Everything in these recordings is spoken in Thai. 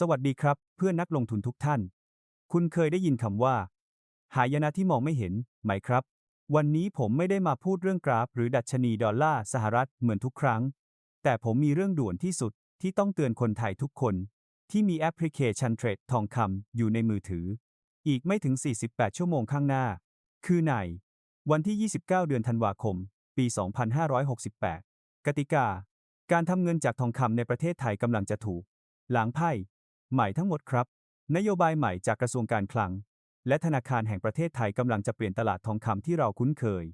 สวัสดีครับ เพื่อนนักลงทุนทุกท่าน คุณเคยได้ยินคำว่า หายนะที่มองไม่เห็น ไหมครับ วันนี้ผมไม่ได้มาพูดเรื่องกราฟ หรือดัชนีดอลลาร์สหรัฐเหมือนทุกครั้ง แต่ผมมีเรื่องด่วนที่สุดที่ต้องเตือนคนไทยทุกคน ที่มีแอปพลิเคชันเทรดทองคำอยู่ในมือถือ อีกไม่ถึง 48 ชั่วโมงข้างหน้า คือในวันที่ 29 เดือนธันวาคม ปี 2568 กติกา การทำเงินจากทองคำในประเทศไทยกำลังจะถูก หล้างไพ่ ใหม่ทั้งหมดครับ นโยบายใหม่จากกระทรวงการคลัง และธนาคารแห่งประเทศไทยกำลังจะเปลี่ยนตลาดทองคำที่เราคุ้นเคย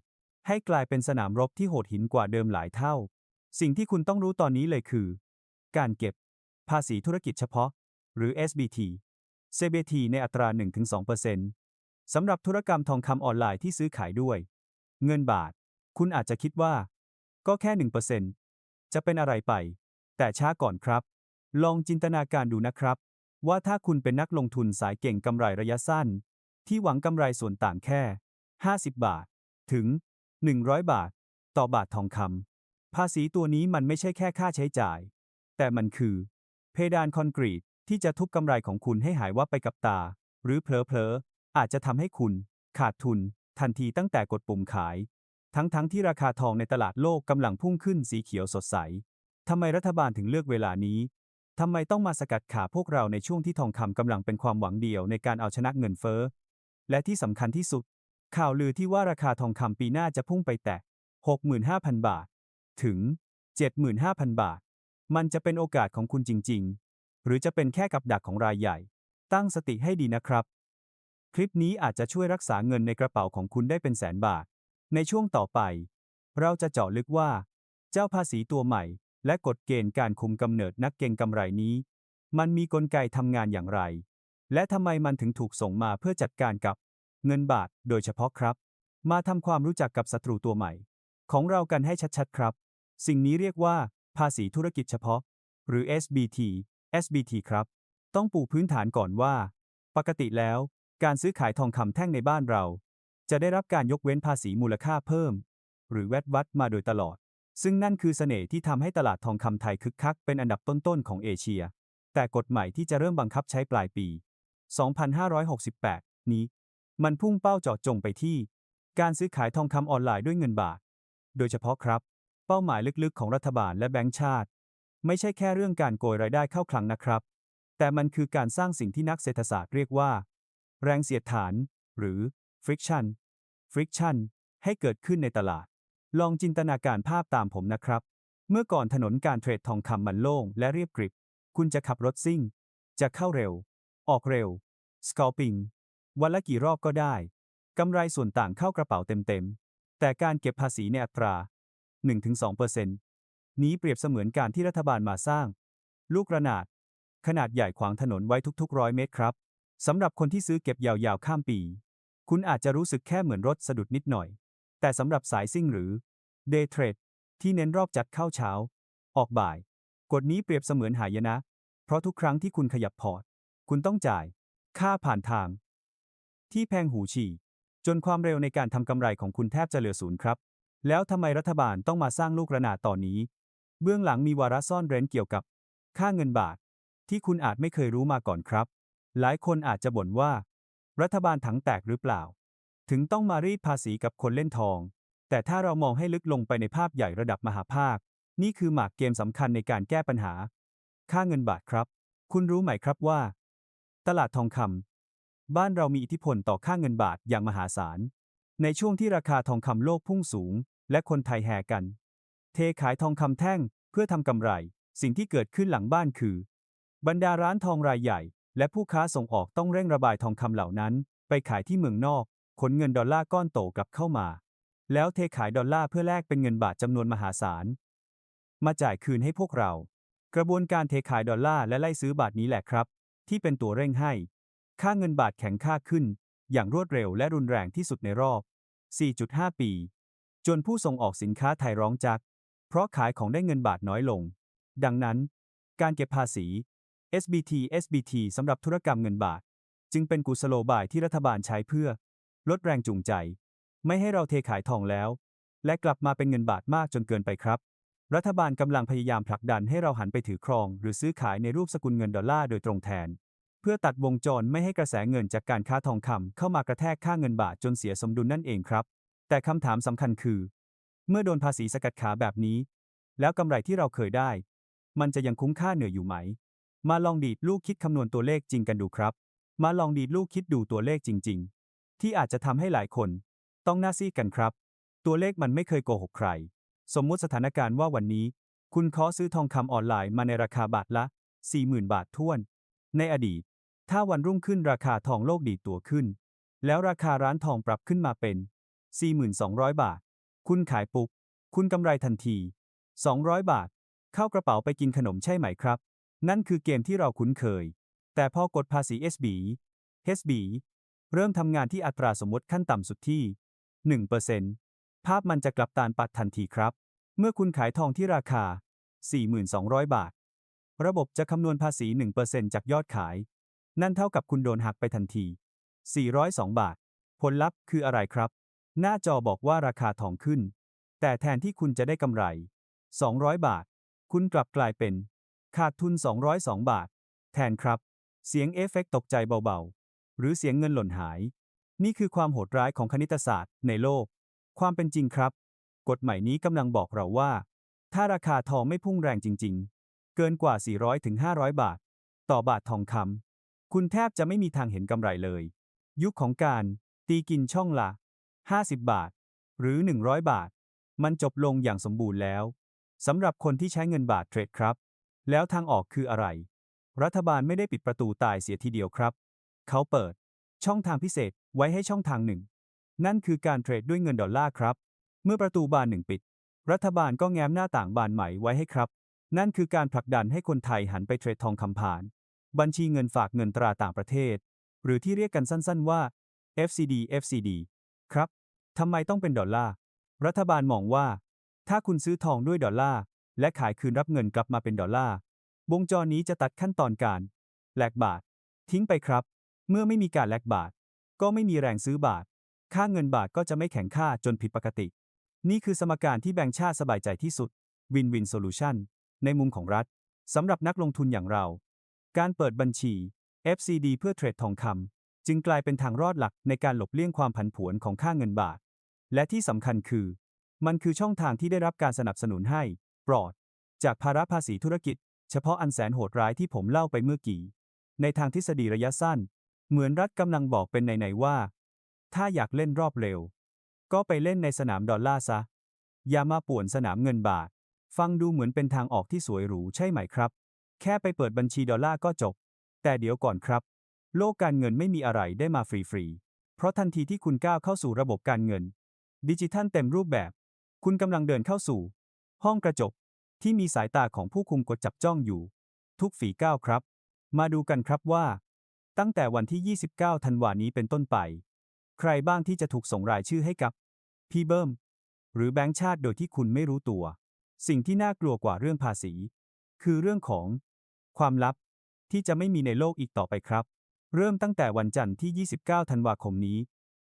ให้กลายเป็นสนามรบที่โหดหินกว่าเดิมหลายเท่า สิ่งที่คุณต้องรู้ตอนนี้เลยคือ การเก็บ ภาษีธุรกิจเฉพาะ หรือ SBT CBT ในอัตรา 1-2%สำหรับธุรกรรมทองคำออนไลน์ที่ซื้อขายด้วย เงินบาท คุณอาจจะคิดว่า ก็แค่ 1%จะเป็นอะไรไป แต่ช้าก่อนครับ ลองจินตนาการดูนะครับ ว่าถ้าคุณเป็นนักลงทุนสายเก่งกำไรระยะสั้น ที่หวังกำไรส่วนต่างแค่ 50 บาท ถึง 100 บาท ต่อบาททองคำภาษีตัวนี้มันไม่ใช่แค่ค่าใช้จ่าย แต่มันคือ เพดานคอนกรีตที่จะทุบกำไรของคุณให้หายวับไปกับตา หรือเผลอๆ อาจจะทำให้คุณ ขาดทุน ทันทีตั้งแต่กดปุ่มขาย ทั้งๆทที่ราคาทองในตลาดโลกกำลังพุ่งขึ้นสีเขียวสดใสทำไมรัฐบาลถึงเลือกเวลานี้ ทำไมต้องมาสกัดขาพวกเราในช่วงที่ทองคำกำลังเป็นความหวังเดียวในการเอาชนะเงินเฟ้อ และที่สำคัญที่สุด ข่าวลือที่ว่าราคาทองคำปีหน้าจะพุ่งไปแตะ 65,000 บาท ถึง 75,000 บาท มันจะเป็นโอกาสของคุณจริง ๆ หรือจะเป็นแค่กับดักของรายใหญ่ ตั้งสติให้ดีนะครับ คลิปนี้อาจจะช่วยรักษาเงินในกระเป๋าของคุณได้เป็นแสนบาท ในช่วงต่อไป เราจะเจาะลึกว่า เจ้าภาษีตัวใหม่ และกฎเกณฑ์การคุมกำเนิดนักเก็งกำไรนี้ มันมีกลไกทำงานอย่างไร และทำไมมันถึงถูกส่งมาเพื่อจัดการกับ เงินบาทโดยเฉพาะครับ มาทำความรู้จักกับศัตรูตัวใหม่ ของเรากันให้ชัดๆครับ สิ่งนี้เรียกว่า ภาษีธุรกิจเฉพาะ หรือ SBT SBT ครับ ต้องปูพื้นฐานก่อนว่า ปกติแล้ว การซื้อขายทองคำแท่งในบ้านเรา จะได้รับการยกเว้นภาษีมูลค่าเพิ่ม หรือแวดวัดมาโดยตลอด ซึ่งนั่นคือเสน่ห์ที่ทำให้ตลาดทองคำไทยคึกคักเป็นอันดับต้นๆของเอเชีย แต่กฎใหม่ที่จะเริ่มบังคับใช้ปลายปี 2568 นี้ มันพุ่งเป้าเจาะจงไปที่ การซื้อขายทองคำออนไลน์ด้วยเงินบาท โดยเฉพาะครับ เป้าหมายลึกๆ ของรัฐบาลและแบงก์ชาติ ไม่ใช่แค่เรื่องการโกยรายได้เข้าคลังนะครับ แต่มันคือการสร้างสิ่งที่นักเศรษฐศาสตร์เรียกว่า แรงเสียดฐาน หรือ friction friction ให้เกิดขึ้นในตลาด ลองจินตนาการภาพตามผมนะครับ เมื่อก่อนถนนการเทรดทองคำมันโล่งและเรียบกริบ คุณจะขับรถซิ่ง จะเข้าเร็ว ออกเร็ว scalping วันละกี่รอบก็ได้ กำไรส่วนต่างเข้ากระเป๋าเต็มๆ แต่การเก็บภาษีในอัตรา 1-2%นี้เปรียบเสมือนการที่รัฐบาลมาสร้าง ลูกระนาด ขนาดใหญ่ขวางถนนไว้ทุกๆร้อยเมตรครับ สำหรับคนที่ซื้อเก็บยาวๆข้ามปี คุณอาจจะรู้สึกแค่เหมือนรถสะดุดนิดหน่อย แต่สำหรับสายซิ่งหรือ Day Trade ที่เน้นรอบจัดเข้าเช้า ออกบ่าย กฎนี้เปรียบเสมือนหายนะ เพราะทุกครั้งที่คุณขยับพอร์ต คุณต้องจ่าย ค่าผ่านทาง ที่แพงหูฉี่ จนความเร็วในการทำกำไรของคุณแทบจะเหลือศูนย์ครับ แล้วทำไมรัฐบาลต้องมาสร้างลูกระนาดตอนนี้ เบื้องหลังมีวาระซ่อนเร้นเกี่ยวกับ ค่าเงินบาท ที่คุณอาจไม่เคยรู้มาก่อนครับ หลายคนอาจจะบ่นว่า รัฐบาลถังแตกหรือเปล่า ถึงต้องมารีดภาษีกับคนเล่นทอง แต่ถ้าเรามองให้ลึกลงไปในภาพใหญ่ระดับมหาภาค นี่คือหมากเกมสำคัญในการแก้ปัญหา ค่าเงินบาทครับ คุณรู้ไหมครับว่า ตลาดทองคำบ้านเรามีอิทธิพลต่อค่าเงินบาทอย่างมหาศาล ในช่วงที่ราคาทองคำโลกพุ่งสูง และคนไทยแห่กัน เทขายทองคำแท่งเพื่อทำกำไร สิ่งที่เกิดขึ้นหลังบ้านคือ บรรดาร้านทองรายใหญ่ และผู้ค้าส่งออกต้องเร่งระบายทองคำเหล่านั้น ไปขายที่เมืองนอก ขนเงินดอลลาร์ก้อนโตกลับเข้ามา แล้วเทขายดอลลาร์เพื่อแลกเป็นเงินบาทจำนวนมหาศาล มาจ่ายคืนให้พวกเรา กระบวนการเทขายดอลลาร์และไล่ซื้อบาทนี้แหละครับ ที่เป็นตัวเร่งให้ ค่าเงินบาทแข็งค่าขึ้น อย่างรวดเร็วและรุนแรงที่สุดในรอบ 4.5 ปี จนผู้ส่งออกสินค้าไทยร้องจัก เพราะขายของได้เงินบาทน้อยลง ดังนั้น การเก็บภาษี SBT SBT สำหรับธุรกรรมเงินบาท จึงเป็นกุศโลบายที่รัฐบาลใช้เพื่อ ลดแรงจูงใจ ไม่ให้เราเทขายทองแล้ว และกลับมาเป็นเงินบาทมากจนเกินไปครับ รัฐบาลกำลังพยายามผลักดันให้เราหันไปถือครอง หรือซื้อขายในรูปสกุลเงินดอลลาร์โดยตรงแทน เพื่อตัดวงจรไม่ให้กระแสเงินจากการค้าทองคำเข้ามากระแทกค่าเงินบาทจนเสียสมดุลนั่นเองครับ แต่คำถามสำคัญคือ เมื่อโดนภาษีสกัดขาแบบนี้ แล้วกำไรที่เราเคยได้ มันจะยังคุ้มค่าเหนื่อยอยู่ไหม มาลองดีดลูกคิดคำนวณตัวเลขจริงกันดูครับ มาลองดีดลูกคิดดูตัวเลขจริง ๆ ที่อาจจะทำให้หลายคน ต้องหน้าซีดกันครับ ตัวเลขมันไม่เคยโกหกใคร สมมุติสถานการณ์ว่าวันนี้ คุณขอซื้อทองคำออนไลน์มาในราคาบาทละ 40,000 บาทท้วน ในอดีต ถ้าวันรุ่งขึ้นราคาทองโลกดีตัวขึ้น แล้วราคาร้านทองปรับขึ้นมาเป็น 4,200 บาท คุณขายปุ๊บ คุณกำไรทันที 200 บาท เข้ากระเป๋าไปกินขนมใช่ไหมครับ นั่นคือเกมที่เราคุ้นเคย แต่พอกฎภาษี SB HB เริ่มทำงานที่อัตราสมมติขั้นต่ำสุดที่ 1%ภาพมันจะกลับตาลปัดทันทีครับ เมื่อคุณขายทองที่ราคา 4,200 บาท ระบบจะคำนวณภาษี 1%จากยอดขาย นั่นเท่ากับคุณโดนหักไปทันที 402 บาท ผลลัพธ์คืออะไรครับ หน้าจอบอกว่าราคาทองขึ้น แต่แทนที่คุณจะได้กำไร 200 บาท คุณกลับกลายเป็น ขาดทุน 202 บาท แทนครับ เสียงเอฟเฟกต์ตกใจเบาๆ หรือเสียงเงินหล่นหาย นี่คือความโหดร้ายของคณิตศาสตร์ในโลก ความเป็นจริงครับ กฎใหม่นี้กำลังบอกเราว่า ถ้าราคาทองไม่พุ่งแรงจริง ๆ เกินกว่า 400ถึง500 บาท ต่อบาททองคำคุณแทบจะไม่มีทางเห็นกำไรเลย ยุคของการตีกินช่องละ 50 บาท หรือ 100 บาท มันจบลงอย่างสมบูรณ์แล้วสำหรับคนที่ใช้เงินบาทเทรดครับ แล้วทางออกคืออะไร รัฐบาลไม่ได้ปิดประตูตายเสียทีเดียวครับ เขาเปิด ช่องทางพิเศษไว้ให้ช่องทางหนึ่ง นั่นคือการเทรดด้วยเงินดอลลาร์ครับ เมื่อประตูบานหนึ่งปิด รัฐบาลก็แง้มหน้าต่างบานใหม่ไว้ให้ครับ นั่นคือการผลักดันให้คนไทยหันไปเทรดทองคำผ่าน บัญชีเงินฝากเงินตราต่างประเทศ หรือที่เรียกกันสั้น ๆ ว่า FCD FCD ครับทำไมต้องเป็นดอลลาร์ รัฐบาลมองว่า ถ้าคุณซื้อทองด้วยดอลลาร์และขายคืนรับเงินกลับมาเป็นดอลลาร์ วงจรนี้จะตัดขั้นตอนการแลกบาท ทิ้งไปครับ เมื่อไม่มีการแลกบาท ก็ไม่มีแรงซื้อบาท ค่าเงินบาทก็จะไม่แข็งค่าจนผิดปกติ นี่คือสมการที่แบงก์ชาติสบายใจที่สุด Win-Win Solution ในมุมของรัฐสำหรับนักลงทุนอย่างเรา การเปิดบัญชี FCD เพื่อเทรดทองคำจึงกลายเป็นทางรอดหลักในการหลบเลี่ยงความผันผวนของค่าเงินบาท และที่สำคัญคือ มันคือช่องทางที่ได้รับการสนับสนุนให้ ปลอด จากภาระภาษีธุรกิจ เฉพาะอันแสนโหดร้ายที่ผมเล่าไปเมื่อกี้ ในทางทฤษฎีระยะสั้น เหมือนรัฐกำลังบอกเป็นในๆว่า ถ้าอยากเล่นรอบเร็ว ก็ไปเล่นในสนามดอลลาร์ซะ อย่ามาป่วนสนามเงินบาท ฟังดูเหมือนเป็นทางออกที่สวยหรูใช่ไหมครับ แค่ไปเปิดบัญชีดอลลาร์ก็จบ แต่เดี๋ยวก่อนครับ โลกการเงินไม่มีอะไรได้มาฟรีๆ เพราะทันทีที่คุณก้าวเข้าสู่ระบบการเงิน ดิจิทัลเต็มรูปแบบ คุณกำลังเดินเข้าสู่ ห้องกระจกที่มีสายตาของผู้คุมกดจับจ้องอยู่ ทุกฝีก้าวครับ มาดูกันครับว่า ตั้งแต่วันที่ 29 ธันวานี้เป็นต้นไป ใครบ้างที่จะถูกส่งรายชื่อให้กับ พี่เบิ้ม หรือแบงค์ชาติโดยที่คุณไม่รู้ตัว สิ่งที่น่ากลัวกว่าเรื่องภาษี คือเรื่องของ ความลับที่จะไม่มีในโลกอีกต่อไปครับ เริ่มตั้งแต่วันจันทร์ที่ 29 ธันวาคมนี้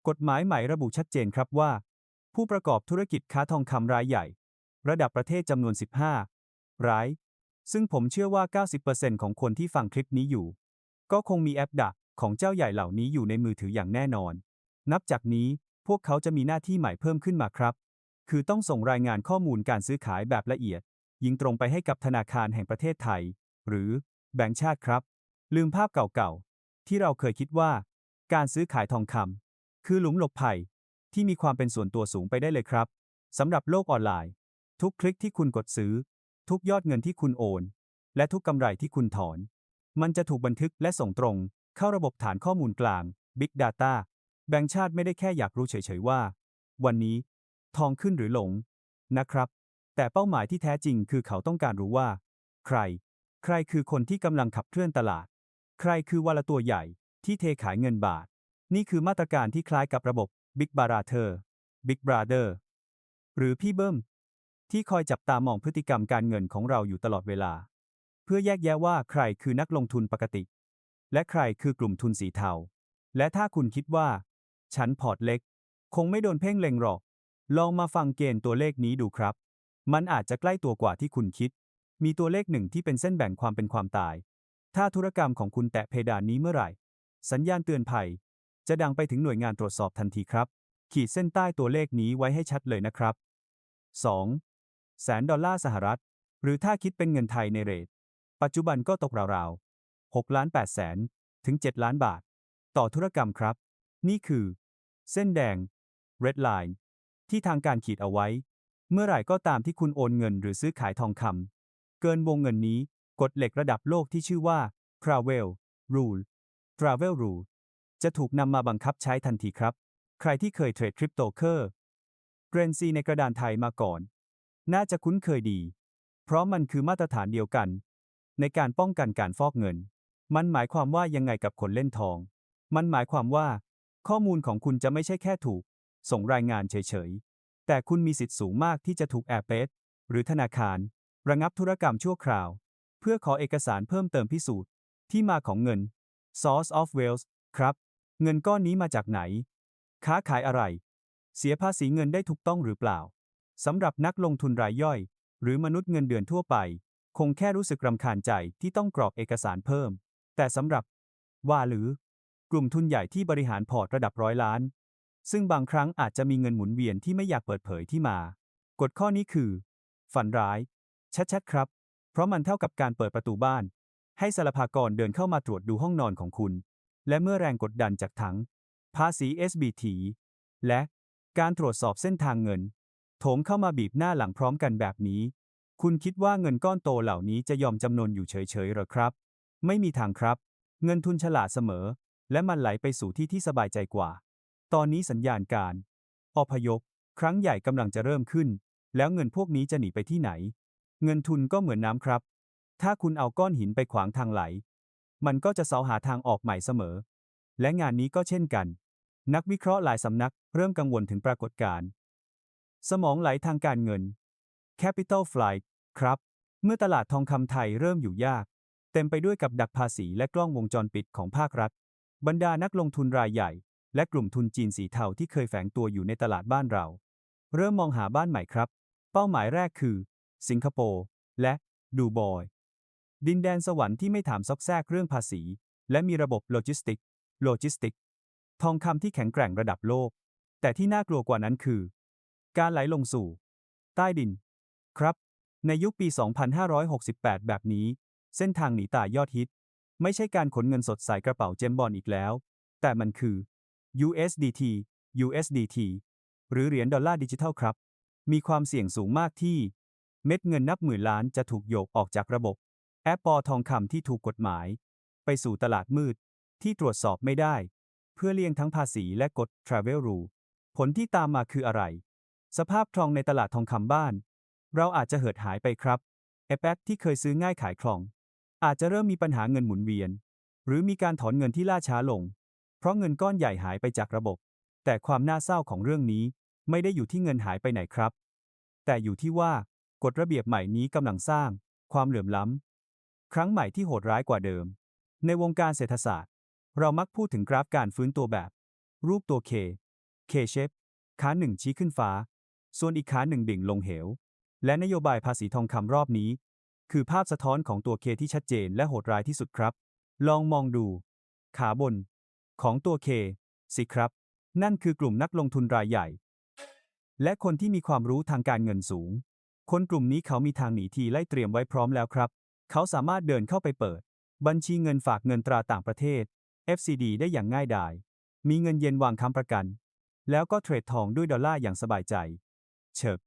กฎหมายใหม่ระบุชัดเจนครับว่า ผู้ประกอบธุรกิจค้าทองคำรายใหญ่ ระดับประเทศจำนวน 15 ราย ซึ่งผมเชื่อว่า 90%ของคนที่ฟังคลิปนี้อยู่ ก็คงมีแอปดักของเจ้าใหญ่เหล่านี้อยู่ในมือถืออย่างแน่นอน นับจากนี้พวกเขาจะมีหน้าที่ใหม่เพิ่มขึ้นมาครับ คือต้องส่งรายงานข้อมูลการซื้อขายแบบละเอียด ยิงตรงไปให้กับธนาคารแห่งประเทศไทย หรือแบงก์ชาติครับ ลืมภาพเก่าๆ ที่เราเคยคิดว่า การซื้อขายทองคำคือหลุมหลบภัยที่มีความเป็นส่วนตัวสูงไปได้เลยครับสำหรับโลกออนไลน์ ทุกคลิกที่คุณกดซื้อ ทุกยอดเงินที่คุณโอน และทุกกำไรที่คุณถอน มันจะถูกบันทึกและส่งตรง เข้าระบบฐานข้อมูลกลาง Big Data แบงก์ชาติไม่ได้แค่อยากรู้เฉยๆว่า วันนี้ ทองขึ้นหรือลง นะครับ แต่เป้าหมายที่แท้จริงคือเขาต้องการรู้ว่า ใคร ใครคือคนที่กำลังขับเคลื่อนตลาด ใครคือวาละตัวใหญ่ที่เทขายเงินบาท นี่คือมาตรการที่คล้ายกับระบบ Big Brother Big Brother หรือพี่เบิ้มที่คอยจับตามองพฤติกรรมการเงินของเราอยู่ตลอดเวลา พื่อแยกแยะว่าใครคือนักลงทุนปกติ และใครคือกลุ่มทุนสีเทา และถ้าคุณคิดว่า ฉันพอร์ตเล็ก คงไม่โดนเพ่งเล็งหรอก ลองมาฟังเกณฑ์ตัวเลขนี้ดูครับ มันอาจจะใกล้ตัวกว่าที่คุณคิด มีตัวเลขหนึ่งที่เป็นเส้นแบ่งความเป็นความตาย ถ้าธุรกรรมของคุณแตะเพดานนี้เมื่อไหร่ สัญญาณเตือนภัย จะดังไปถึงหน่วยงานตรวจสอบทันทีครับ ขีดเส้นใต้ตัวเลขนี้ไว้ให้ชัดเลยนะครับ 2. แสนดอลลาร์สหรัฐ หรือถ้าคิดเป็นเงินไทยในเรท ปัจจุบันก็ตกราวๆ6ล้าน8แสนถึง 7 ล้านบาท ต่อธุรกรรมครับ นี่คือ เส้นแดง red line ที่ทางการขีดเอาไว้ เมื่อไหร่ก็ตามที่คุณโอนเงินหรือซื้อขายทองคำเกินวงเงินนี้กฎเหล็กระดับโลกที่ชื่อว่า Travel Rule Travel Rule จะถูกนำมาบังคับใช้ทันทีครับ ใครที่เคยเทรดคริปโตเคอร์เรนซีในกระดานไทยมาก่อน น่าจะคุ้นเคยดี เพราะมันคือมาตรฐานเดียวกัน ในการป้องกันการฟอกเงิน มันหมายความว่ายังไงกับคนเล่นทอง มันหมายความว่า ข้อมูลของคุณจะไม่ใช่แค่ถูก ส่งรายงานเฉยๆ แต่คุณมีสิทธิ์สูงมากที่จะถูกแอร์เปสหรือธนาคาร ระงับธุรกรรมชั่วคราว เพื่อขอเอกสารเพิ่มเติมพิสูจน์ ที่มาของเงิน source of wealth ครับ เงินก้อนนี้มาจากไหน ค้าขายอะไร เสียภาษีเงินได้ถูกต้องหรือเปล่าสำหรับนักลงทุนรายย่อย หรือมนุษย์เงินเดือนทั่วไป คงแค่รู้สึกรำคาญใจที่ต้องกรอกเอกสารเพิ่ม แต่สำหรับ ว่าหรือ กลุ่มทุนใหญ่ที่บริหารพอร์ตระดับร้อยล้าน ซึ่งบางครั้งอาจจะมีเงินหมุนเวียนที่ไม่อยากเปิดเผยที่มา กฎข้อนี้คือ ฝันร้าย ชัดๆครับ เพราะมันเท่ากับการเปิดประตูบ้าน ให้สารพากรเดินเข้ามาตรวจดูห้องนอนของคุณ และเมื่อแรงกดดันจากทั้ง ภาษี SBT และการตรวจสอบเส้นทางเงิน โถมเข้ามาบีบหน้าหลังพร้อมกันแบบนี้ คุณคิดว่าเงินก้อนโตเหล่านี้จะยอมจำนนอยู่เฉยๆหรอครับ ไม่มีทางครับ เงินทุนฉลาดเสมอ และมันไหลไปสู่ที่ที่สบายใจกว่า ตอนนี้สัญญาณการ อพยพ ครั้งใหญ่กำลังจะเริ่มขึ้น แล้วเงินพวกนี้จะหนีไปที่ไหน เงินทุนก็เหมือนน้ำครับ ถ้าคุณเอาก้อนหินไปขวางทางไหล มันก็จะเสาหาทางออกใหม่เสมอ และงานนี้ก็เช่นกัน นักวิเคราะห์หลายสำนักเริ่มกังวลถึงปรากฏการณ์สมองไหลทางการเงิน Capital Flight ครับ เมื่อตลาดทองคำไทยเริ่มอยู่ยาก เต็มไปด้วยกับดักภาษีและกล้องวงจรปิดของภาครัฐ บรรดานักลงทุนรายใหญ่ และกลุ่มทุนจีนสีเทาที่เคยแฝงตัวอยู่ในตลาดบ้านเรา เริ่มมองหาบ้านใหม่ครับ เป้าหมายแรกคือ สิงคโปร์และดูบอย ดินแดนสวรรค์ที่ไม่ถามซอกแซกเรื่องภาษี และมีระบบโลจิสติก โลจิสติก ทองคำที่แข็งแกร่งระดับโลก แต่ที่น่ากลัวกว่านั้นคือ การไหลลงสู่ ใต้ดิน ครับ ในยุคปี 2568 แบบนี้ เส้นทางหนีตายยอดฮิต ไม่ใช่การขนเงินสดใส่กระเป๋าเจมบอลอีกแล้ว แต่มันคือ USDT USDT หรือเหรียญดอลลาร์ดิจิทัลครับ มีความเสี่ยงสูงมากที่ เม็ดเงินนับหมื่นล้านจะถูกโยกออกจากระบบ แอปปอทองคำที่ถูกกฎหมาย ไปสู่ตลาดมืด ที่ตรวจสอบไม่ได้ เพื่อเลี่ยงทั้งภาษีและกฎ Travel Rule ผลที่ตามมาคืออะไร สภาพคล่องในตลาดทองคำบ้าน เราอาจจะเหิดหายไปครับแอปแอปที่เคยซื้อง่ายขายคล่อง อาจจะเริ่มมีปัญหาเงินหมุนเวียน หรือมีการถอนเงินที่ล่าช้าลง เพราะเงินก้อนใหญ่หายไปจากระบบ แต่ความน่าเศร้าของเรื่องนี้ไม่ได้อยู่ที่เงินหายไปไหนครับ แต่อยู่ที่ว่ากฎระเบียบใหม่นี้กำลังสร้าง ความเหลื่อมล้ำ ครั้งใหม่ที่โหดร้ายกว่าเดิม ในวงการเศรษฐศาสตร์ เรามักพูดถึงกราฟการฟื้นตัวแบบ รูปตัว K K shape ขาหนึ่งชี้ขึ้นฟ้า ส่วนอีกขาหนึ่งดิ่งลงเหว และนโยบายภาษีทองคำรอบนี้ คือภาพสะท้อนของตัว K ที่ชัดเจนและโหดร้ายที่สุดครับ ลองมองดู ขาบน ของตัว K สิครับ นั่นคือกลุ่มนักลงทุนรายใหญ่ และคนที่มีความรู้ทางการเงินสูง คนกลุ่มนี้เขามีทางหนีทีไล่เตรียมไว้พร้อมแล้วครับ เขาสามารถเดินเข้าไปเปิด บัญชีเงินฝากเงินตราต่างประเทศ FCD ได้อย่างง่ายดาย มีเงินเย็นวางค้ำประกัน แล้วก็เทรดทองด้วยดอลลาร์อย่างสบายใจ เฉิบ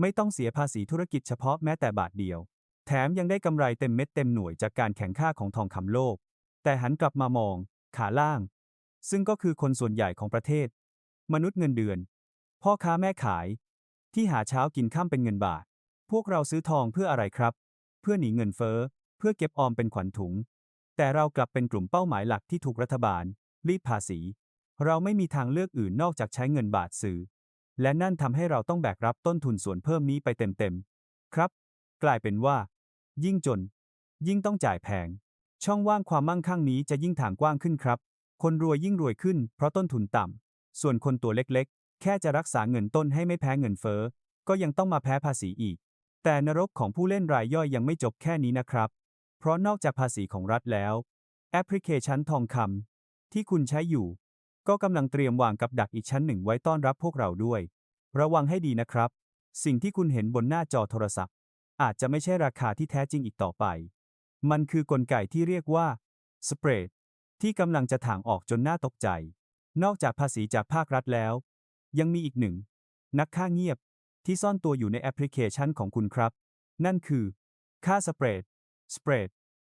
ไม่ต้องเสียภาษีธุรกิจเฉพาะแม้แต่บาทเดียว แถมยังได้กำไรเต็มเม็ดเต็มหน่วยจากการแข่งข้าของทองคำโลก แต่หันกลับมามอง ขาล่าง ซึ่งก็คือคนส่วนใหญ่ของประเทศ มนุษย์เงินเดือน พ่อค้าแม่ขาย ที่หาเช้ากินข้ามเป็นเงินบาท พวกเราซื้อทองเพื่ออะไรครับ เพื่อหนีเงินเฟ้อ เพื่อเก็บออมเป็นขวัญถุง แต่เรากลับเป็นกลุ่มเป้าหมายหลักที่ถูกรัฐบาลรีดภาษี เราไม่มีทางเลือกอื่นนอกจากใช้เงินบาทซื้อ และนั่นทำให้เราต้องแบกรับต้นทุนส่วนเพิ่มนี้ไปเต็มๆ ครับ กลายเป็นว่า ยิ่งจน ยิ่งต้องจ่ายแพง ช่องว่างความมั่งคั่งนี้จะยิ่งถางกว้างขึ้นครับ คนรวยยิ่งรวยขึ้นเพราะต้นทุนต่ำ ส่วนคนตัวเล็กๆ แค่จะรักษาเงินต้นให้ไม่แพ้เงินเฟ้อ ก็ยังต้องมาแพ้ภาษีอีก แต่นรกของผู้เล่นรายย่อยยังไม่จบแค่นี้นะครับ เพราะนอกจากภาษีของรัฐแล้ว แอปพลิเคชันทองคำที่คุณใช้อยู่ ก็กำลังเตรียมวางกับดักอีกชั้นหนึ่งไว้ต้อนรับพวกเราด้วย ระวังให้ดีนะครับ สิ่งที่คุณเห็นบนหน้าจอโทรศัพท์ อาจจะไม่ใช่ราคาที่แท้จริงอีกต่อไป มันคือกลไกที่เรียกว่าสเปรดที่กำลังจะถางออกจนน่าตกใจ นอกจากภาษีจากภาครัฐแล้ว ยังมีอีกหนึ่ง นักค่าเงียบที่ซ่อนตัวอยู่ในแอปพลิเคชันของคุณครับ นั่นคือ ค่าสเปรดสเปรด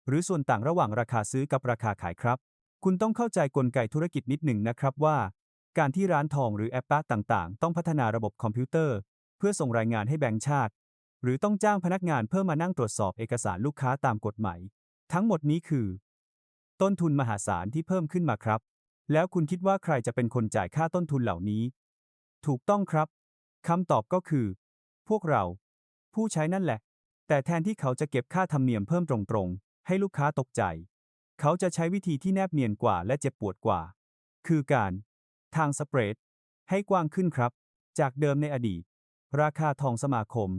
หรือส่วนต่างระหว่างราคาซื้อกับราคาขายครับ คุณต้องเข้าใจกลไกธุรกิจนิดหนึ่งนะครับว่า การที่ร้านทองหรือแอปป้าต่างๆ ต้องพัฒนาระบบคอมพิวเตอร์ เพื่อส่งรายงานให้แบงก์ชาติ หรือต้องจ้างพนักงานเพื่อมานั่งตรวจสอบเอกสารลูกค้าตามกฎหมายทั้งหมดนี้คือ ต้นทุนมหาศาลที่เพิ่มขึ้นมาครับ แล้วคุณคิดว่าใครจะเป็นคนจ่ายค่าต้นทุนเหล่านี้ ถูกต้องครับคำตอบก็คือ พวกเรา ผู้ใช้นั่นแหละ แต่แทนที่เขาจะเก็บค่าธรรมเนียมเพิ่มตรงๆ ให้ลูกค้าตกใจ เขาจะใช้วิธีที่แนบเนียนกว่าและเจ็บปวดกว่า คือการ ทางสเปรด ให้กว้างขึ้นครับ จากเดิมในอดีต ราคาทองสมาคม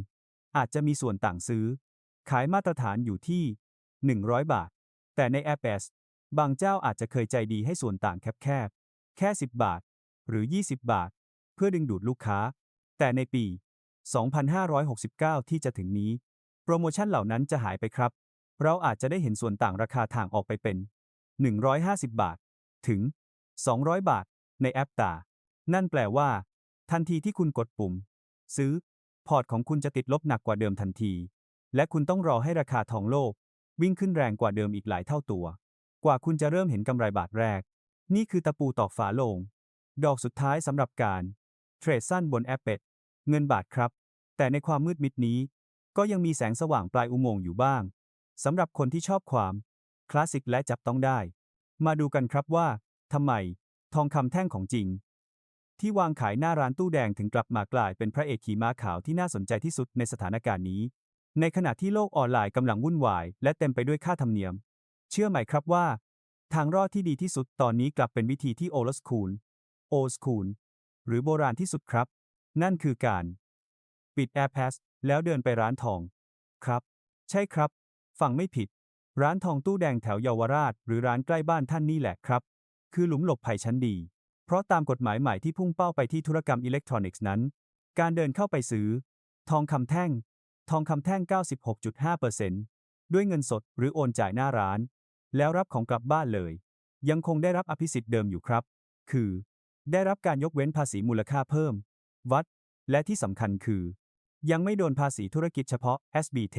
อาจจะมีส่วนต่างซื้อ ขายมาตรฐานอยู่ที่ 100 บาท แต่ในแอปเ s บางเจ้าอาจจะเคยใจดีให้ส่วนต่างแคบๆแค่ 10 บาท หรือ 20 บาท เพื่อดึงดูดลูกค้า แต่ในปี 2569 ที่จะถึงนี้ โปรโมชั่นเหล่านั้นจะหายไปครับ เราอาจจะได้เห็นส่วนต่างราคาทางออกไปเป็น 150 บาท ถึง 200 บาท ในแอปตา นั่นแปลว่า ทันทีที่คุณกดปุ่ม ซื้อ พอร์ตของคุณจะติดลบหนักกว่าเดิมทันที และคุณต้องรอให้ราคาทองโลก วิ่งขึ้นแรงกว่าเดิมอีกหลายเท่าตัว กว่าคุณจะเริ่มเห็นกำไรบาทแรก นี่คือตะปูตอกฝาโลง ดอกสุดท้ายสำหรับการ เทรดสั้นบนแอปเป็ดเงินบาทครับ แต่ในความมืดมิดนี้ ก็ยังมีแสงสว่างปลายอุโมงค์อยู่บ้าง สำหรับคนที่ชอบความ คลาสสิกและจับต้องได้ มาดูกันครับว่าทำไม ทองคำแท่งของจริง ที่วางขายหน้าร้านตู้แดงถึงกลับมากลายเป็นพระเอกขี่ม้าขาวที่น่าสนใจที่สุดในสถานการณ์นี้ ในขณะที่โลกออนไลน์กำลังวุ่นวาย และเต็มไปด้วยค่าธรรมเนียม เชื่อไหมครับว่า ทางรอดที่ดีที่สุดตอนนี้กลับเป็นวิธีที่โอลสคูลโอสคูลหรือโบราณที่สุดครับ นั่นคือการ ปิด AirPass แล้วเดินไปร้านทอง ครับ ใช่ครับ ฟังไม่ผิด ร้านทองตู้แดงแถวเยาวราช หรือร้านใกล้บ้านท่านนี่แหละครับ คือหลุมหลบภัยชั้นดี เพราะตามกฎหมายใหม่ที่พุ่งเป้าไปที่ธุรกรรมอิเล็กทรอนิกส์นั้น การเดินเข้าไปซื้อ ทองคำแท่ง ทองคำแท่ง 96.5%ด้วยเงินสดหรือโอนจ่ายหน้าร้าน แล้วรับของกลับบ้านเลย ยังคงได้รับอภิสิทธิ์เดิมอยู่ครับ คือ ได้รับการยกเว้นภาษีมูลค่าเพิ่ม วัด และที่สำคัญคือ ยังไม่โดนภาษีธุรกิจเฉพาะ SBT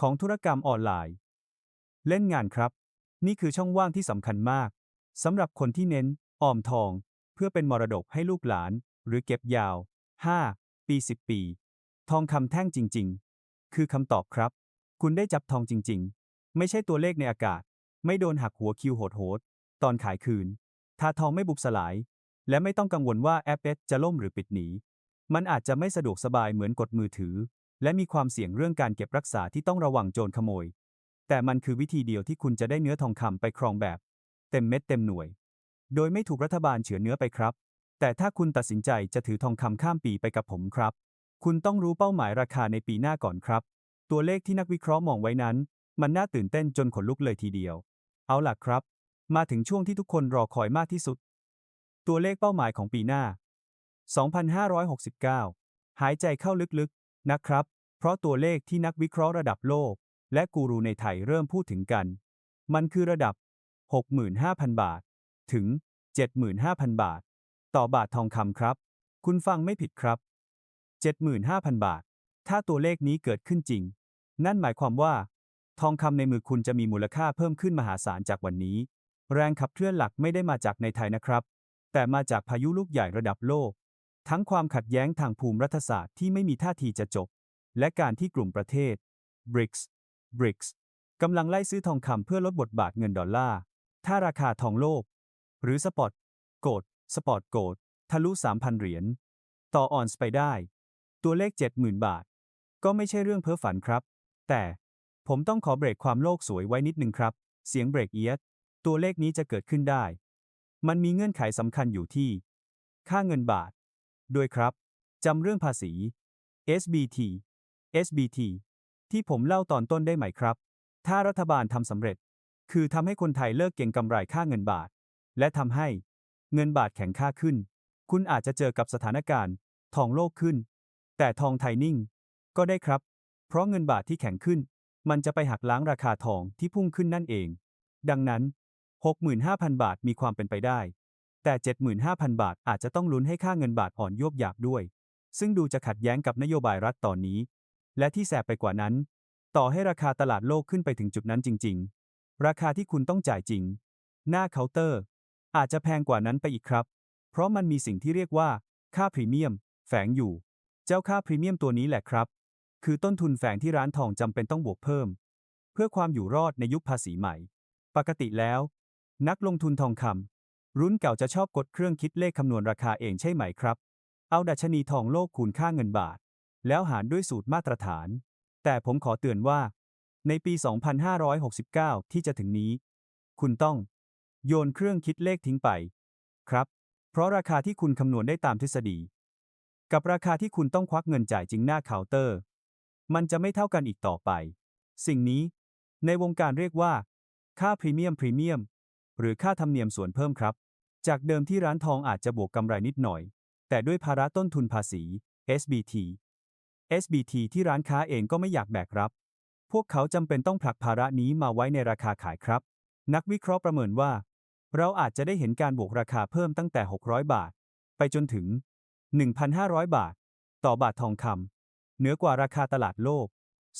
ของธุรกรรมออนไลน์ เล่นงานครับ นี่คือช่องว่างที่สำคัญมากสำหรับคนที่เน้น ออมทอง เพื่อเป็นมรดกให้ลูกหลาน หรือเก็บยาว 5 ปี 10 ปี ทองคำแท่งจริง ๆ คือคำตอบครับ คุณได้จับทองจริง ๆ ไม่ใช่ตัวเลขในอากาศ ไม่โดนหักหัวคิวโหดๆตอนขายคืน ถ้าทองไม่บุบสลาย และไม่ต้องกังวลว่าแอปเอสจะล่มหรือปิดหนีมันอาจจะไม่สะดวกสบายเหมือนกดมือถือ และมีความเสี่ยงเรื่องการเก็บรักษาที่ต้องระวังโจรขโมย แต่มันคือวิธีเดียวที่คุณจะได้เนื้อทองคำไปครองแบบ เต็มเม็ดเต็มหน่วย โดยไม่ถูกรัฐบาลเฉือนเนื้อไปครับ แต่ถ้าคุณตัดสินใจจะถือทองคำข้ามปีไปกับผมครับ คุณต้องรู้เป้าหมายราคาในปีหน้าก่อนครับ ตัวเลขที่นักวิเคราะห์มองไว้นั้น มันน่าตื่นเต้นจนขนลุกเลยทีเดียว เอาล่ะครับ มาถึงช่วงที่ทุกคนรอคอยมากที่สุด ตัวเลขเป้าหมายของปีหน้า 2569 หายใจเข้าลึกๆ นะครับ เพราะตัวเลขที่นักวิเคราะห์ระดับโลก และกูรูในไทยเริ่มพูดถึงกัน มันคือระดับ 65,000 บาท ถึง 75,000 บาท ต่อบาททองคำครับ คุณฟังไม่ผิดครับ 75,000 บาท ถ้าตัวเลขนี้เกิดขึ้นจริง นั่นหมายความว่า ทองคำในมือคุณจะมีมูลค่าเพิ่มขึ้นมหาศาลจากวันนี้ แรงขับเคลื่อนหลักไม่ได้มาจากในไทยนะครับ แต่มาจากพายุลูกใหญ่ระดับโลก ทั้งความขัดแย้งทางภูมิรัฐศาสตร์ที่ไม่มีท่าทีจะจบ และการที่กลุ่มประเทศ BRICS BRICS กำลังไล่ซื้อทองคำเพื่อลดบทบาทเงินดอลลาร์ ถ้าราคาทองโลก หรือสปอตโกดสปอตโกดทะลุ 3,000 เหรียญ ต่อออนสไปได้ ตัวเลข 70,000 บาท ก็ไม่ใช่เรื่องเพ้อฝันครับ แต่ผมต้องขอเบรกความโลกสวยไว้นิดนึงครับ เสียงเบรกเอียดตัวเลขนี้จะเกิดขึ้นได้ มันมีเงื่อนไขสำคัญอยู่ที่ ค่าเงินบาท ด้วยครับ จำเรื่องภาษี SBT SBT ที่ผมเล่าตอนต้นได้ไหมครับ ถ้ารัฐบาลทำสำเร็จ คือทำให้คนไทยเลิกเก็งกำไรค่าเงินบาท และทำให้เงินบาทแข็งค่าขึ้น คุณอาจจะเจอกับสถานการณ์ ทองโลกขึ้น แต่ทองไทยนิ่ง ก็ได้ครับ เพราะเงินบาทที่แข็งขึ้น มันจะไปหักล้างราคาทองที่พุ่งขึ้นนั่นเอง ดังนั้น 65,000 บาทมีความเป็นไปได้ แต่ 75,000 บาทอาจจะต้องลุ้นให้ค่าเงินบาทอ่อนยวบหยาบด้วย ซึ่งดูจะขัดแย้งกับนโยบายรัฐตอนนี้ และที่แสบไปกว่านั้น ต่อให้ราคาตลาดโลกขึ้นไปถึงจุดนั้นจริง ๆ ราคาที่คุณต้องจ่ายจริง หน้าเคาน์เตอร์ อาจจะแพงกว่านั้นไปอีกครับ เพราะมันมีสิ่งที่เรียกว่า ค่าพรีเมียม แฝงอยู่ เจ้าค่าพรีเมียมตัวนี้แหละครับ คือต้นทุนแฝงที่ร้านทองจำเป็นต้องบวกเพิ่ม เพื่อความอยู่รอดในยุคภาษีใหม่ ปกติแล้ว นักลงทุนทองคำ รุ่นเก่าจะชอบกดเครื่องคิดเลขคำนวณราคาเองใช่ไหมครับ เอาดัชนีทองโลกคูณค่าเงินบาท แล้วหารด้วยสูตรมาตรฐาน แต่ผมขอเตือนว่า ในปี 2569 ที่จะถึงนี้ คุณต้อง โยนเครื่องคิดเลขทิ้งไป ครับ เพราะราคาที่คุณคำนวณได้ตามทฤษฎี กับราคาที่คุณต้องควักเงินจ่ายจริงหน้าเคาน์เตอร์ มันจะไม่เท่ากันอีกต่อไป สิ่งนี้ ในวงการเรียกว่า ค่าพรีเมียมพรีเมียมหรือค่าธรรมเนียมส่วนเพิ่มครับ จากเดิมที่ร้านทองอาจจะบวกกำไรนิดหน่อย แต่ด้วยภาระต้นทุนภาษี SBT SBT ที่ร้านค้าเองก็ไม่อยากแบกรับ พวกเขาจำเป็นต้องผลักภาระนี้มาไว้ในราคาขายครับ นักวิเคราะห์ประเมินว่า เราอาจจะได้เห็นการบวกราคาเพิ่มตั้งแต่ 600 บาท ไปจนถึง 1,500 บาท ต่อบาททองคำเหนือกว่าราคาตลาดโลก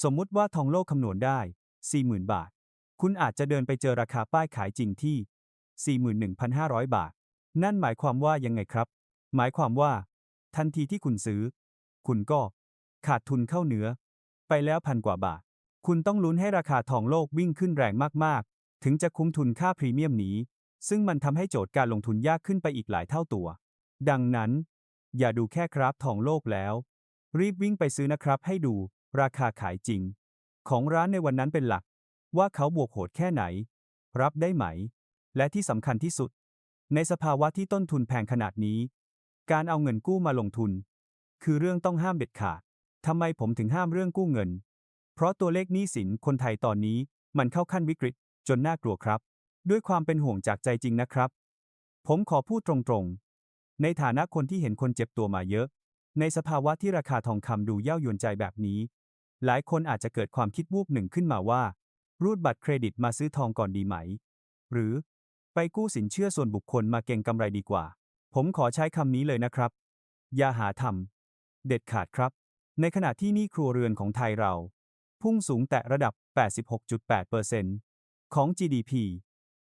สมมุติว่าทองโลกคำนวณได้ 40,000 บาท คุณอาจจะเดินไปเจอราคาป้ายขายจริงที่ 41,500 บาท นั่นหมายความว่ายังไงครับ หมายความว่า ทันทีที่คุณซื้อ คุณก็ ขาดทุนเข้าเนื้อ ไปแล้วพันกว่าบาท คุณต้องลุ้นให้ราคาทองโลกวิ่งขึ้นแรงมากๆ ถึงจะคุ้มทุนค่าพรีเมียมนี้ ซึ่งมันทำให้โจทย์การลงทุนยากขึ้นไปอีกหลายเท่าตัว ดังนั้น อย่าดูแค่กราฟทองโลกแล้ว รีบวิ่งไปซื้อนะครับให้ดู ราคาขายจริง ของร้านในวันนั้นเป็นหลัก ว่าเขาบวกโหดแค่ไหน รับได้ไหม และที่สำคัญที่สุด ในสภาวะที่ต้นทุนแพงขนาดนี้ การเอาเงินกู้มาลงทุน คือเรื่องต้องห้ามเด็ดขาดทำไมผมถึงห้ามเรื่องกู้เงิน เพราะตัวเลขหนี้สินคนไทยตอนนี้มันเข้าขั้นวิกฤตจนน่ากลัวครับ ด้วยความเป็นห่วงจากใจจริงนะครับ ผมขอพูดตรงๆ ในฐานะคนที่เห็นคนเจ็บตัวมาเยอะ ในสภาวะที่ราคาทองคำดูเย่ายวนใจแบบนี้ หลายคนอาจจะเกิดความคิดวูบหนึ่งขึ้นมาว่า รูดบัตรเครดิตมาซื้อทองก่อนดีไหม หรือ ไปกู้สินเชื่อส่วนบุคคลมาเก็งกำไรดีกว่า ผมขอใช้คำนี้เลยนะครับ อย่าหาทำเด็ดขาดครับ ในขณะที่หนี้ครัวเรือนของไทยเรา พุ่งสูงแต่ระดับ 86.8%ของ GDP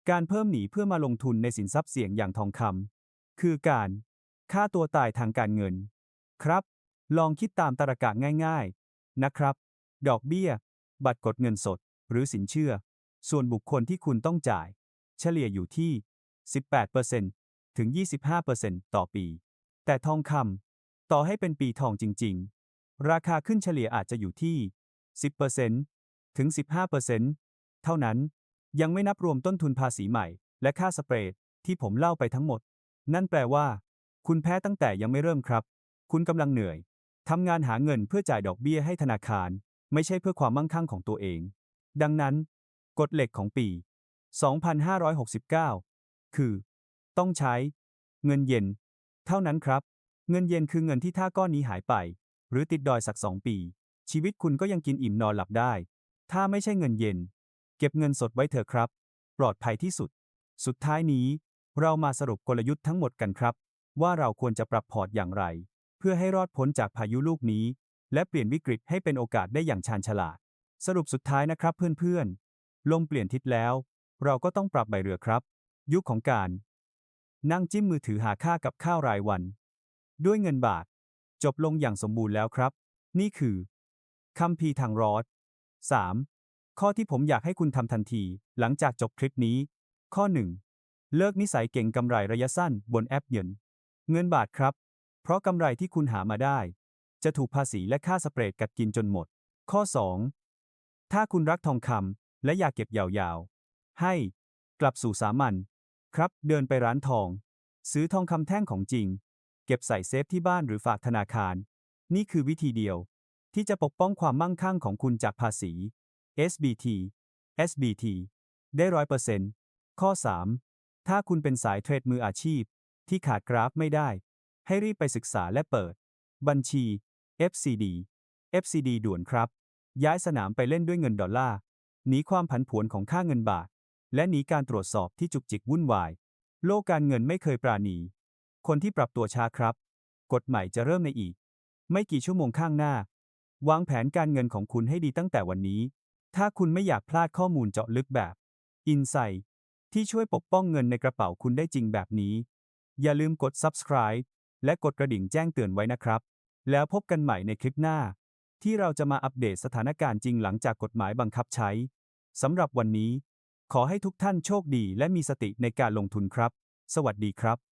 การเพิ่มหนีเพื่อมาลงทุนในสินทรัพย์เสี่ยงอย่างทองคำคือการฆ่าตัวตายทางการเงิน ครับ ลองคิดตามตรรกะง่ายๆ นะครับ ดอกเบี้ย บัตรกดเงินสด หรือสินเชื่อ ส่วนบุคคลที่คุณต้องจ่าย เฉลี่ยอยู่ที่ 18%ถึง 25%ต่อปี แต่ทองคำต่อให้เป็นปีทองจริง ๆ ราคาขึ้นเฉลี่ยอาจจะอยู่ที่ 10%ถึง 15%เท่านั้น ยังไม่นับรวมต้นทุนภาษีใหม่ และค่าสเปรดที่ผมเล่าไปทั้งหมด นั่นแปลว่า คุณแพ้ตั้งแต่ยังไม่เริ่มครับ คุณกำลังเหนื่อยทำงานหาเงินเพื่อจ่ายดอกเบี้ยให้ธนาคาร ไม่ใช่เพื่อความมั่งคั่งของตัวเอง ดังนั้น กฎเหล็กของปี 2569 คือ ต้องใช้ เงินเย็น เท่านั้นครับ เงินเย็นคือเงินที่ถ้าก้อนนี้หายไป หรือติดดอยสักสองปี ชีวิตคุณก็ยังกินอิ่มนอนหลับได้ ถ้าไม่ใช่เงินเย็น เก็บเงินสดไว้เถอะครับ ปลอดภัยที่สุด สุดท้ายนี้ เรามาสรุปกลยุทธ์ทั้งหมดกันครับ ว่าเราควรจะปรับพอร์ตอย่างไร เพื่อให้รอดพ้นจากพายุลูกนี้ และเปลี่ยนวิกฤตให้เป็นโอกาสได้อย่างชาญฉลาด สรุปสุดท้ายนะครับเพื่อนๆลมเปลี่ยนทิศแล้ว เราก็ต้องปรับใบเรือครับ ยุคของการ นั่งจิ้มมือถือหาค่ากับข้าวรายวัน ด้วยเงินบาท จบลงอย่างสมบูรณ์แล้วครับ นี่คือคำพีทางรอด 3. ข้อที่ผมอยากให้คุณทำทันที หลังจากจบคลิปนี้ ข้อ 1. เลิกนิสัยเก่งกำไรระยะสั้นบนแอปเงิน เงินบาทครับ เพราะกำไรที่คุณหามาได้ จะถูกภาษีและค่าสเปรดกัดกินจนหมด ข้อ 2. ถ้าคุณรักทองคำและอยากเก็บยาว ให้กลับสู่สามัญครับ เดินไปร้านทอง ซื้อทองคำแท่งของจริง เก็บใส่เซฟที่บ้านหรือฝากธนาคาร นี่คือวิธีเดียว ที่จะปกป้องความมั่งคั่งของคุณจากภาษี SBT SBT ได้ร้อยเปอร์เซ็นต์ข้อ 3 ถ้าคุณเป็นสายเทรดมืออาชีพ ที่ขาดกราฟไม่ได้ ให้รีบไปศึกษาและเปิด บัญชี FCD FCD ด่วนครับ ย้ายสนามไปเล่นด้วยเงินดอลลาร์หนีความผันผวนของค่าเงินบาท และหนีการตรวจสอบที่จุกจิกวุ่นวาย โลกการเงินไม่เคยปราณี คนที่ปรับตัวช้าครับ กฎใหม่จะเริ่มในอีก ไม่กี่ชั่วโมงข้างหน้า วางแผนการเงินของคุณให้ดีตั้งแต่วันนี้ ถ้าคุณไม่อยากพลาดข้อมูลเจาะลึกแบบ Insight ที่ช่วยปกป้องเงินในกระเป๋าคุณได้จริงแบบนี้ อย่าลืมกด subscribe และกดกระดิ่งแจ้งเตือนไว้นะครับ แล้วพบกันใหม่ในคลิปหน้า ที่เราจะมาอัปเดตสถานการณ์จริงหลังจากกฎหมายบังคับใช้สำหรับวันนี้ ขอให้ทุกท่านโชคดีและมีสติในการลงทุนครับ สวัสดีครับ